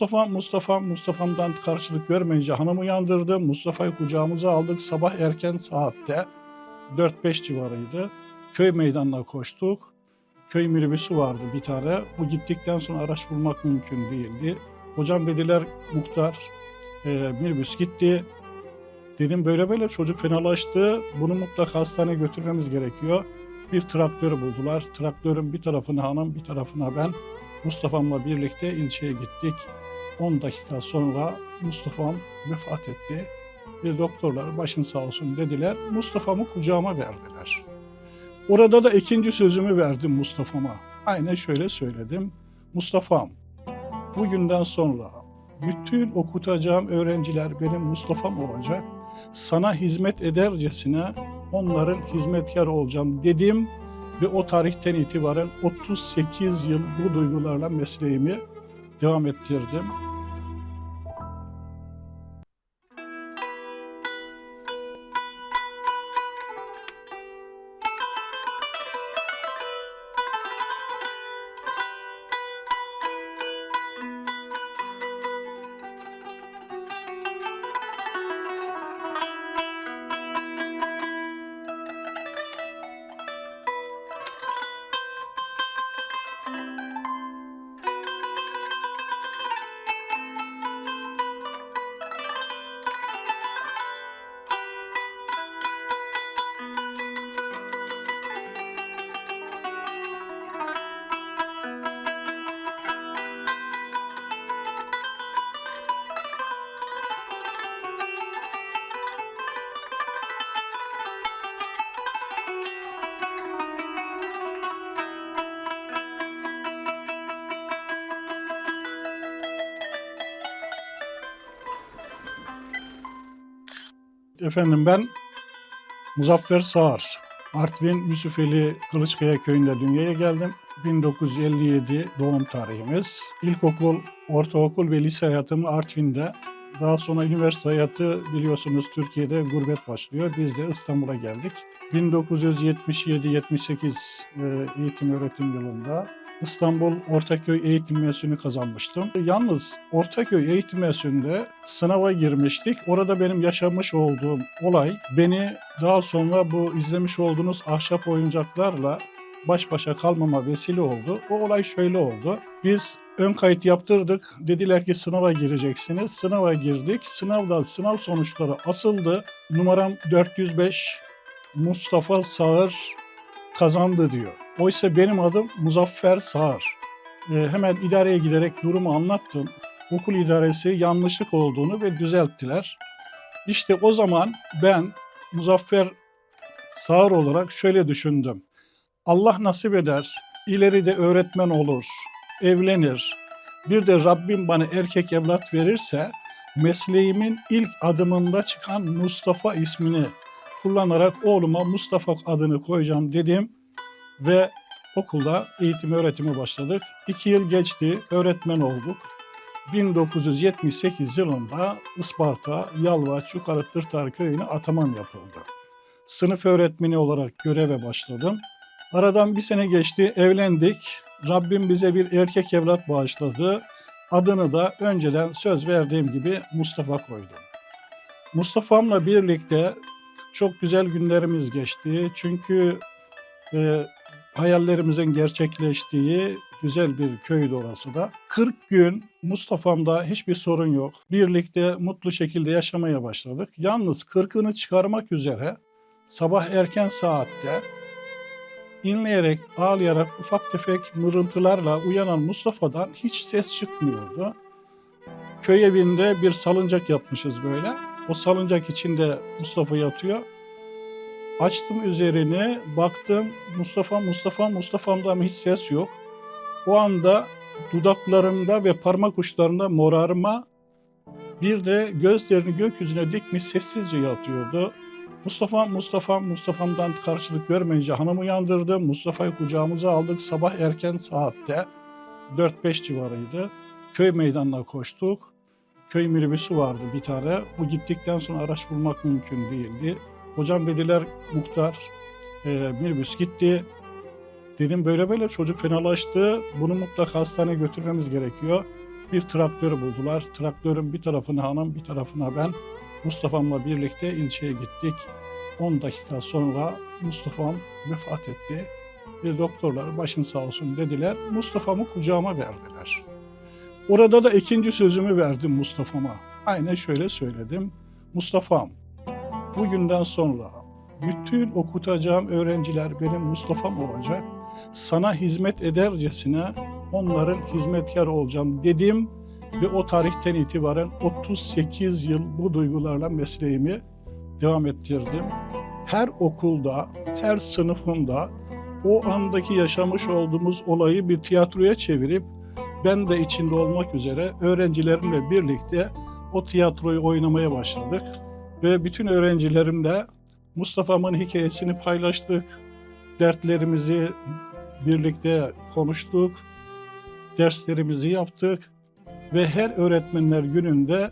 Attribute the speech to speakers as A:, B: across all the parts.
A: Mustafa, Mustafa, Mustafa'mdan karşılık görmeyince hanım uyandırdı. Mustafa'yı kucağımıza aldık. Sabah erken saatte 4-5 civarıydı. Köy meydanına koştuk. Köy minibüsü vardı bir tane. Bu gittikten sonra araç bulmak mümkün değildi. Hocam dediler muhtar e, minibüs gitti. Dedim böyle böyle çocuk fenalaştı. Bunu mutlaka hastaneye götürmemiz gerekiyor. Bir traktör buldular. Traktörün bir tarafına hanım bir tarafına ben. Mustafa'mla birlikte ilçeye gittik. 10 dakika sonra Mustafa'm vefat etti. Ve doktorlar başın sağ olsun dediler. Mustafa'mı kucağıma verdiler. Orada da ikinci sözümü verdim Mustafa'ma. Aynen şöyle söyledim. Mustafa'm bugünden sonra bütün okutacağım öğrenciler benim Mustafa'm olacak. Sana hizmet edercesine onların hizmetkar olacağım dedim ve o tarihten itibaren 38 yıl bu duygularla mesleğimi devam ettirdim. Efendim ben Muzaffer Sağar. Artvin Yusufeli Kılıçkaya köyünde dünyaya geldim. 1957 doğum tarihimiz. İlkokul, ortaokul ve lise hayatımı Artvin'de. Daha sonra üniversite hayatı biliyorsunuz Türkiye'de gurbet başlıyor. Biz de İstanbul'a geldik. 1977-78 e, eğitim öğretim yılında İstanbul Ortaköy Eğitim Müessesini kazanmıştım. Yalnız Ortaköy Eğitim Müessesinde sınava girmiştik. Orada benim yaşamış olduğum olay beni daha sonra bu izlemiş olduğunuz ahşap oyuncaklarla baş başa kalmama vesile oldu. O olay şöyle oldu. Biz ön kayıt yaptırdık. Dediler ki sınava gireceksiniz. Sınava girdik. Sınavda sınav sonuçları asıldı. Numaram 405 Mustafa Sağır kazandı diyor. Oysa benim adım Muzaffer Sağır. Ee, hemen idareye giderek durumu anlattım. Okul idaresi yanlışlık olduğunu ve düzelttiler. İşte o zaman ben Muzaffer Sağır olarak şöyle düşündüm. Allah nasip eder, ileride öğretmen olur, evlenir. Bir de Rabbim bana erkek evlat verirse mesleğimin ilk adımında çıkan Mustafa ismini kullanarak oğluma Mustafa adını koyacağım dedim ve okulda eğitim öğretime başladık. İki yıl geçti, öğretmen olduk. 1978 yılında Isparta, Yalva, Çukarı Tırtar köyüne ataman yapıldı. Sınıf öğretmeni olarak göreve başladım. Aradan bir sene geçti, evlendik. Rabbim bize bir erkek evlat bağışladı. Adını da önceden söz verdiğim gibi Mustafa koydum. Mustafa'mla birlikte çok güzel günlerimiz geçti. Çünkü e, hayallerimizin gerçekleştiği güzel bir köydü orası da. 40 gün Mustafa'mda hiçbir sorun yok. Birlikte mutlu şekilde yaşamaya başladık. Yalnız 40'ını çıkarmak üzere sabah erken saatte inleyerek, ağlayarak ufak tefek mırıltılarla uyanan Mustafa'dan hiç ses çıkmıyordu. Köy evinde bir salıncak yapmışız böyle. O salıncak içinde Mustafa yatıyor. Açtım üzerini, baktım Mustafa, Mustafa, Mustafa'mdan hiç ses yok. O anda dudaklarında ve parmak uçlarında morarma, bir de gözlerini gökyüzüne dikmiş sessizce yatıyordu. Mustafa, Mustafa, Mustafa'mdan karşılık görmeyince hanım uyandırdı. Mustafa'yı kucağımıza aldık. Sabah erken saatte 4-5 civarıydı. Köy meydanına koştuk. Köy minibüsü vardı bir tane. Bu gittikten sonra araç bulmak mümkün değildi. Hocam dediler muhtar e, minibüs gitti. Dedim böyle böyle çocuk fenalaştı. Bunu mutlaka hastaneye götürmemiz gerekiyor. bir traktör buldular. Traktörün bir tarafına hanım, bir tarafına ben. Mustafa'mla birlikte ilçeye gittik. 10 dakika sonra Mustafa'm vefat etti. Ve doktorlar başın sağ olsun dediler. Mustafa'mı kucağıma verdiler. Orada da ikinci sözümü verdim Mustafa'ma. Aynen şöyle söyledim. Mustafa'm bugünden sonra bütün okutacağım öğrenciler benim Mustafa'm olacak. Sana hizmet edercesine onların hizmetkar olacağım dedim ve o tarihten itibaren 38 yıl bu duygularla mesleğimi devam ettirdim. Her okulda, her sınıfında o andaki yaşamış olduğumuz olayı bir tiyatroya çevirip ben de içinde olmak üzere öğrencilerimle birlikte o tiyatroyu oynamaya başladık. Ve bütün öğrencilerimle Mustafa'mın hikayesini paylaştık. Dertlerimizi birlikte konuştuk. Derslerimizi yaptık. Ve her öğretmenler gününde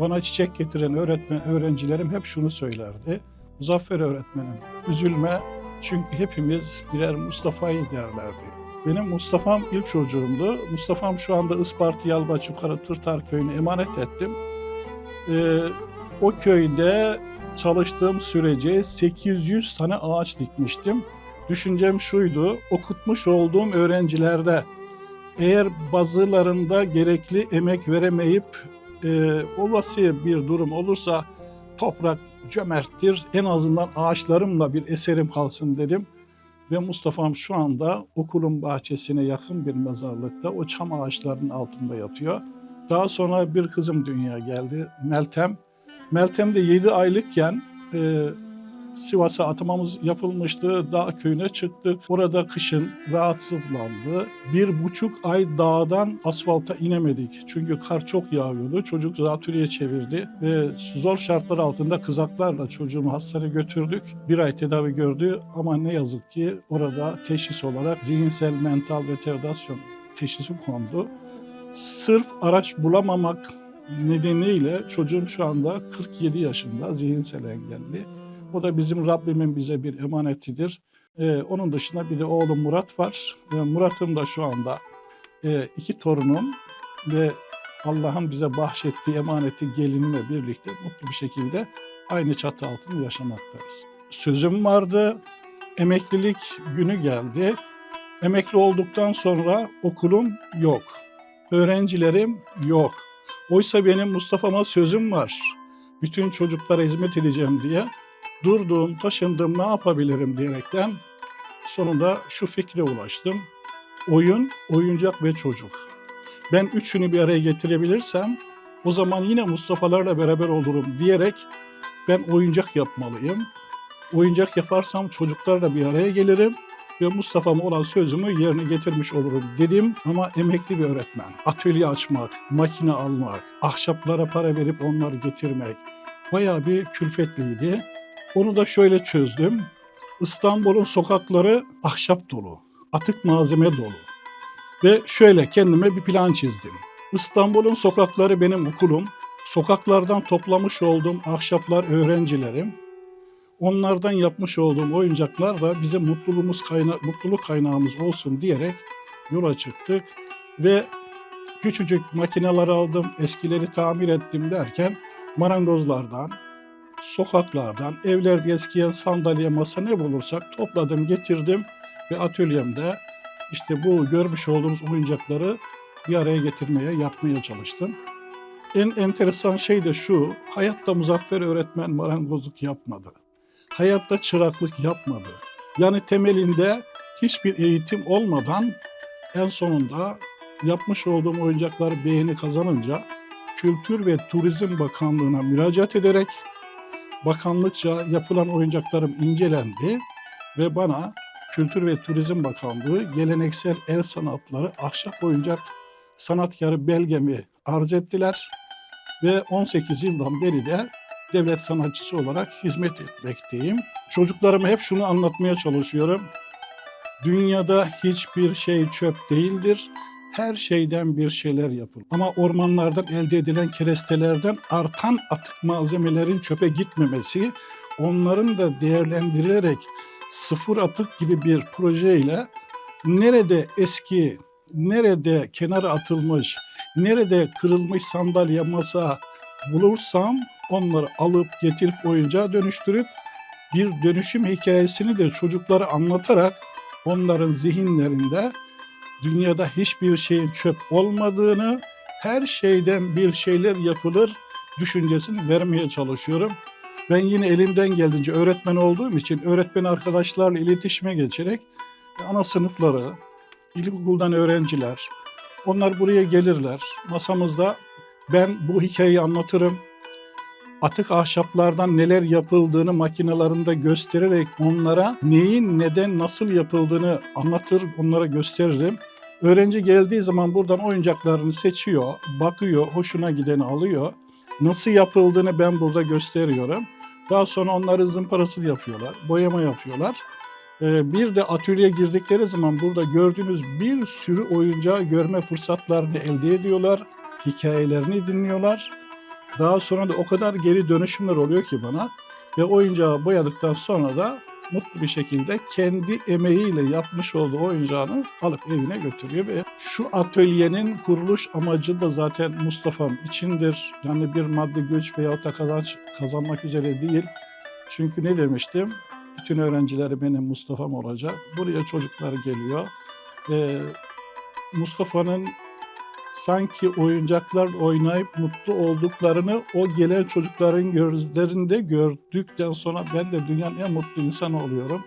A: bana çiçek getiren öğretmen öğrencilerim hep şunu söylerdi. Muzaffer öğretmenim üzülme çünkü hepimiz birer Mustafa'yız derlerdi. Benim Mustafa'm ilk çocuğumdu. Mustafa'm şu anda Isparta Yalbaç Yukarı Tırtar köyüne emanet ettim. Ee, o köyde çalıştığım sürece 800 tane ağaç dikmiştim. Düşüncem şuydu, okutmuş olduğum öğrencilerde eğer bazılarında gerekli emek veremeyip e, olası bir durum olursa toprak cömerttir. En azından ağaçlarımla bir eserim kalsın dedim. Ve Mustafa'm şu anda okulun bahçesine yakın bir mezarlıkta o çam ağaçlarının altında yatıyor. Daha sonra bir kızım dünyaya geldi, Meltem. Meltem de 7 aylıkken e, Sivas'a atımamız yapılmıştı. Dağ köyüne çıktık. Orada kışın rahatsızlandı. Bir buçuk ay dağdan asfalta inemedik. Çünkü kar çok yağıyordu. Çocuk zatürreye çevirdi ve zor şartlar altında kızaklarla çocuğumu hastaneye götürdük. Bir ay tedavi gördü ama ne yazık ki orada teşhis olarak zihinsel mental retardasyon teşhisi kondu. Sırf araç bulamamak nedeniyle çocuğum şu anda 47 yaşında zihinsel engelli. O da bizim Rabbimin bize bir emanetidir. Ee, onun dışında bir de oğlum Murat var. Ee, Murat'ım da şu anda e, iki torunum ve Allah'ın bize bahşettiği emaneti gelinimle birlikte mutlu bir şekilde aynı çatı altında yaşamaktayız. Sözüm vardı, emeklilik günü geldi. Emekli olduktan sonra okulum yok, öğrencilerim yok. Oysa benim Mustafa'ma sözüm var. Bütün çocuklara hizmet edeceğim diye durduğum, taşındığım ne yapabilirim diyerekten sonunda şu fikre ulaştım. Oyun, oyuncak ve çocuk. Ben üçünü bir araya getirebilirsem o zaman yine Mustafa'larla beraber olurum diyerek ben oyuncak yapmalıyım. Oyuncak yaparsam çocuklarla bir araya gelirim ve Mustafa'ma olan sözümü yerine getirmiş olurum dedim ama emekli bir öğretmen. Atölye açmak, makine almak, ahşaplara para verip onları getirmek bayağı bir külfetliydi. Onu da şöyle çözdüm. İstanbul'un sokakları ahşap dolu, atık malzeme dolu. Ve şöyle kendime bir plan çizdim. İstanbul'un sokakları benim okulum. Sokaklardan toplamış olduğum ahşaplar öğrencilerim. Onlardan yapmış olduğum oyuncaklar da bize mutluluğumuz kayna mutluluk kaynağımız olsun diyerek yola çıktık ve küçücük makineler aldım, eskileri tamir ettim derken marangozlardan, sokaklardan, evlerde eskiyen sandalye, masa ne bulursak topladım, getirdim ve atölyemde işte bu görmüş olduğumuz oyuncakları bir araya getirmeye, yapmaya çalıştım. En enteresan şey de şu, hayatta Muzaffer öğretmen marangozluk yapmadı. Hayatta çıraklık yapmadı. Yani temelinde hiçbir eğitim olmadan en sonunda yapmış olduğum oyuncaklar beğeni kazanınca Kültür ve Turizm Bakanlığı'na müracaat ederek bakanlıkça yapılan oyuncaklarım incelendi ve bana Kültür ve Turizm Bakanlığı geleneksel el sanatları ahşap oyuncak sanatkarı belgemi arz ettiler ve 18 yıldan beri de devlet sanatçısı olarak hizmet etmekteyim. Çocuklarıma hep şunu anlatmaya çalışıyorum. Dünyada hiçbir şey çöp değildir. Her şeyden bir şeyler yapılır. Ama ormanlardan elde edilen kerestelerden artan atık malzemelerin çöpe gitmemesi, onların da değerlendirilerek sıfır atık gibi bir projeyle nerede eski, nerede kenara atılmış, Nerede kırılmış sandalye, masa bulursam onları alıp getirip oyuncağa dönüştürüp bir dönüşüm hikayesini de çocuklara anlatarak onların zihinlerinde dünyada hiçbir şeyin çöp olmadığını, her şeyden bir şeyler yapılır düşüncesini vermeye çalışıyorum. Ben yine elimden geldiğince öğretmen olduğum için öğretmen arkadaşlarla iletişime geçerek ana sınıfları, ilkokuldan öğrenciler, onlar buraya gelirler. Masamızda ben bu hikayeyi anlatırım. Atık ahşaplardan neler yapıldığını makinelerinde göstererek onlara neyin neden nasıl yapıldığını anlatır, onlara gösteririm. Öğrenci geldiği zaman buradan oyuncaklarını seçiyor, bakıyor, hoşuna gideni alıyor. Nasıl yapıldığını ben burada gösteriyorum. Daha sonra onları zımparası yapıyorlar, boyama yapıyorlar. Ee, Bir de atölyeye girdikleri zaman burada gördüğünüz bir sürü oyuncağı görme fırsatlarını elde ediyorlar. Hikayelerini dinliyorlar. Daha sonra da o kadar geri dönüşümler oluyor ki bana. Ve oyuncağı boyadıktan sonra da mutlu bir şekilde kendi emeğiyle yapmış olduğu oyuncağını alıp evine götürüyor ve şu atölyenin kuruluş amacı da zaten Mustafa'm içindir. Yani bir maddi güç veyahut da kazanç kazanmak üzere değil. Çünkü ne demiştim? Bütün öğrencileri benim Mustafa'm olacak. Buraya çocuklar geliyor. Ee, Mustafa'nın sanki oyuncaklar oynayıp mutlu olduklarını o gelen çocukların gözlerinde gördükten sonra ben de dünyanın en mutlu insanı oluyorum.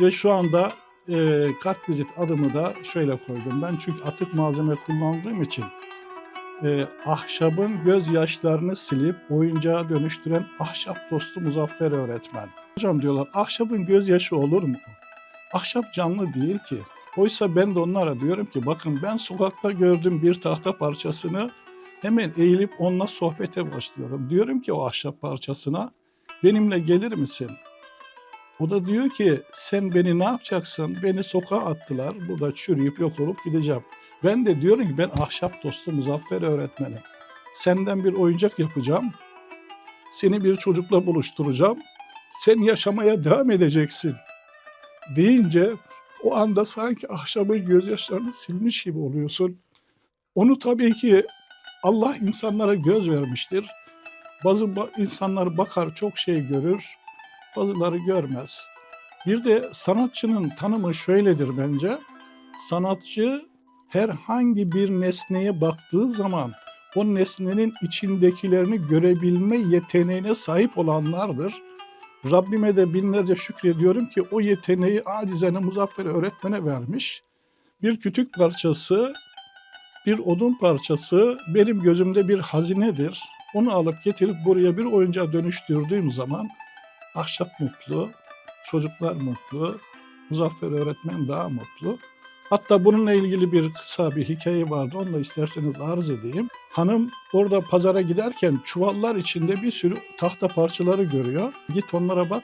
A: Ve şu anda e, kartvizit adımı da şöyle koydum. Ben çünkü atık malzeme kullandığım için e, ahşabın gözyaşlarını silip oyuncağa dönüştüren ahşap dostu Muzaffer öğretmen. Hocam diyorlar ahşabın gözyaşı olur mu? Ahşap canlı değil ki. Oysa ben de onlara diyorum ki bakın ben sokakta gördüğüm bir tahta parçasını hemen eğilip onunla sohbete başlıyorum. Diyorum ki o ahşap parçasına benimle gelir misin? O da diyor ki sen beni ne yapacaksın? Beni sokağa attılar. Burada çürüyüp yok olup gideceğim. Ben de diyorum ki ben ahşap dostu Muzaffer öğretmenim. Senden bir oyuncak yapacağım. Seni bir çocukla buluşturacağım. Sen yaşamaya devam edeceksin. Deyince o anda sanki ahşabın gözyaşlarını silmiş gibi oluyorsun. Onu tabii ki Allah insanlara göz vermiştir. Bazı ba- insanlar bakar çok şey görür, bazıları görmez. Bir de sanatçının tanımı şöyledir bence. Sanatçı herhangi bir nesneye baktığı zaman o nesnenin içindekilerini görebilme yeteneğine sahip olanlardır. Rabbime de binlerce şükrediyorum ki o yeteneği acizane Muzaffer öğretmene vermiş. Bir kütük parçası, bir odun parçası benim gözümde bir hazinedir. Onu alıp getirip buraya bir oyuncağa dönüştürdüğüm zaman ahşap mutlu, çocuklar mutlu, Muzaffer öğretmen daha mutlu. Hatta bununla ilgili bir kısa bir hikaye vardı. Onu da isterseniz arz edeyim. Hanım orada pazara giderken çuvallar içinde bir sürü tahta parçaları görüyor. Git onlara bak,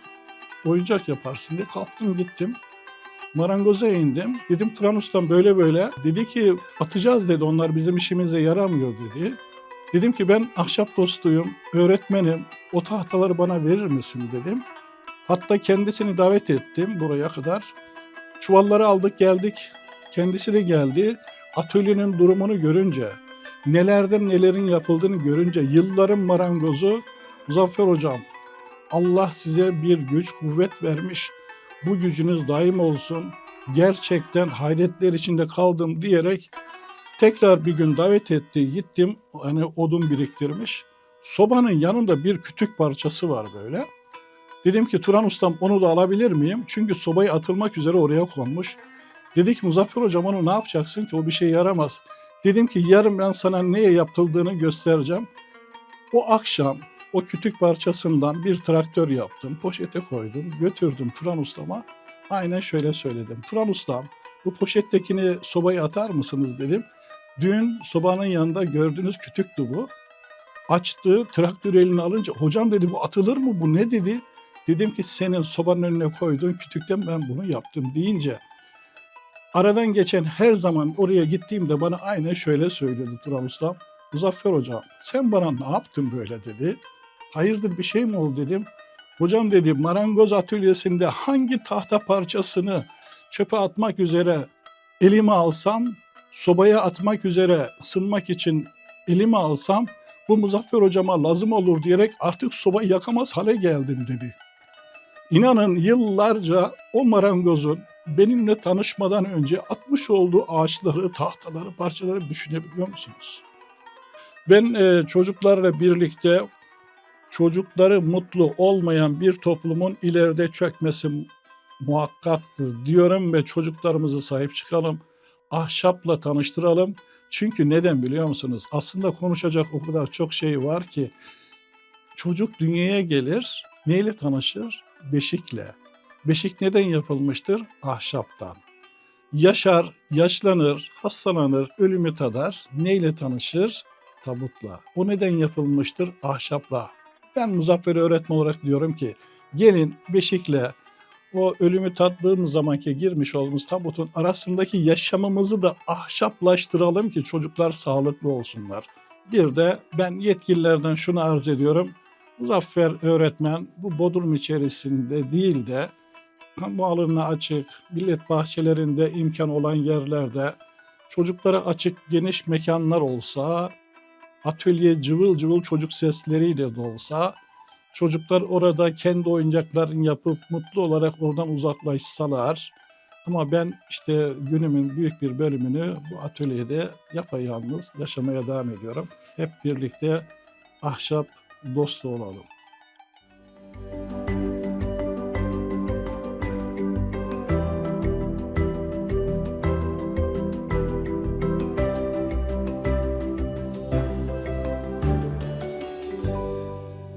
A: oyuncak yaparsın diye kalktım gittim. Marangoza indim. Dedim Turan Ustam böyle böyle. Dedi ki atacağız dedi onlar bizim işimize yaramıyor dedi. Dedim ki ben ahşap dostuyum, öğretmenim. O tahtaları bana verir misin dedim. Hatta kendisini davet ettim buraya kadar. Çuvalları aldık geldik. Kendisi de geldi. Atölyenin durumunu görünce, nelerden nelerin yapıldığını görünce yılların marangozu Muzaffer Hocam Allah size bir güç kuvvet vermiş. Bu gücünüz daim olsun. Gerçekten hayretler içinde kaldım diyerek tekrar bir gün davet etti. Gittim hani odun biriktirmiş. Sobanın yanında bir kütük parçası var böyle. Dedim ki Turan Ustam onu da alabilir miyim? Çünkü sobayı atılmak üzere oraya konmuş. Dedi ki Muzaffer Hocam onu ne yapacaksın ki o bir şey yaramaz. Dedim ki yarın ben sana neye yapıldığını göstereceğim. O akşam o kütük parçasından bir traktör yaptım, poşete koydum, götürdüm Turan Ustama. Aynen şöyle söyledim. Turan Ustam bu poşettekini sobaya atar mısınız dedim. Dün sobanın yanında gördüğünüz kütüktü bu. Açtı, traktör eline alınca hocam dedi bu atılır mı bu ne dedi. Dedim ki senin sobanın önüne koyduğun kütükten ben bunu yaptım deyince aradan geçen her zaman oraya gittiğimde bana aynen şöyle söyledi Turan Ustam. Muzaffer Hocam sen bana ne yaptın böyle dedi. Hayırdır bir şey mi oldu dedim. Hocam dedi marangoz atölyesinde hangi tahta parçasını çöpe atmak üzere elime alsam sobaya atmak üzere ısınmak için elime alsam bu Muzaffer hocama lazım olur diyerek artık sobayı yakamaz hale geldim dedi. İnanın yıllarca o marangozun benimle tanışmadan önce atmış olduğu ağaçları, tahtaları, parçaları düşünebiliyor musunuz? Ben e, çocuklarla birlikte çocukları mutlu olmayan bir toplumun ileride çökmesi muhakkaktır diyorum ve çocuklarımızı sahip çıkalım. Ahşapla tanıştıralım. Çünkü neden biliyor musunuz? Aslında konuşacak o kadar çok şey var ki çocuk dünyaya gelir, neyle tanışır? Beşikle. Beşik neden yapılmıştır? Ahşaptan. Yaşar, yaşlanır, hastalanır, ölümü tadar. Neyle tanışır? Tabutla. O neden yapılmıştır? Ahşapla. Ben Muzaffer öğretmen olarak diyorum ki gelin beşikle o ölümü tattığımız zamanki girmiş olduğumuz tabutun arasındaki yaşamımızı da ahşaplaştıralım ki çocuklar sağlıklı olsunlar. Bir de ben yetkililerden şunu arz ediyorum. Muzaffer öğretmen bu Bodrum içerisinde değil de kamu alanına açık, millet bahçelerinde imkan olan yerlerde çocuklara açık geniş mekanlar olsa, atölye cıvıl cıvıl çocuk sesleriyle de olsa, çocuklar orada kendi oyuncaklarını yapıp mutlu olarak oradan uzaklaşsalar, ama ben işte günümün büyük bir bölümünü bu atölyede yapayalnız yaşamaya devam ediyorum. Hep birlikte ahşap dostu olalım.